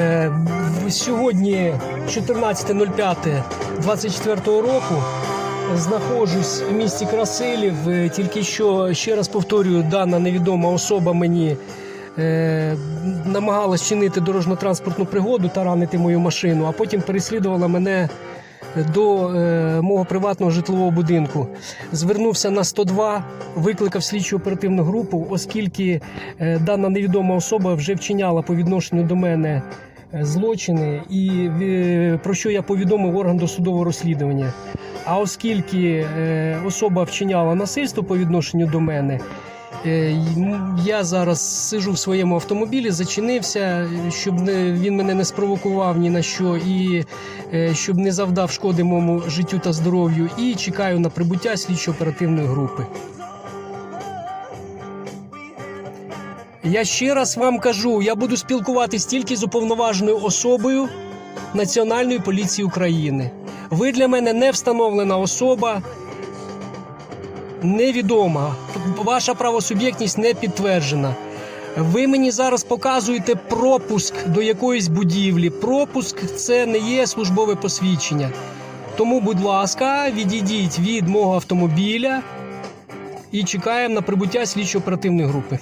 Е, Сьогодні 14.05.24 року знаходжусь в місті Красилів. Е, Тільки що ще раз повторюю, дана невідома особа мені е, намагалась чинити дорожньо-транспортну пригоду та ранити мою машину, а потім переслідувала мене до е, мого приватного житлового будинку. Звернувся на 102, викликав слідчу оперативну групу, оскільки е, дана невідома особа вже вчиняла по відношенню до мене злочини, і е, про що я повідомив орган досудового розслідування. А оскільки е, особа вчиняла насильство по відношенню до мене, е, я зараз сижу в своєму автомобілі, зачинився, щоб він мене не спровокував ні на що і щоб не завдав шкоди моєму життю та здоров'ю, і чекаю на прибуття слідчо-оперативної групи. Я ще раз вам кажу, я буду спілкуватись тільки з уповноваженою особою Національної поліції України. Ви для мене не встановлена особа, невідома. Ваша правосуб'єктність не підтверджена. Ви мені зараз показуєте пропуск до якоїсь будівлі. Пропуск це не є службове посвідчення. Тому, будь ласка, відійдіть від мого автомобіля і чекаємо на прибуття слідчо-оперативної групи.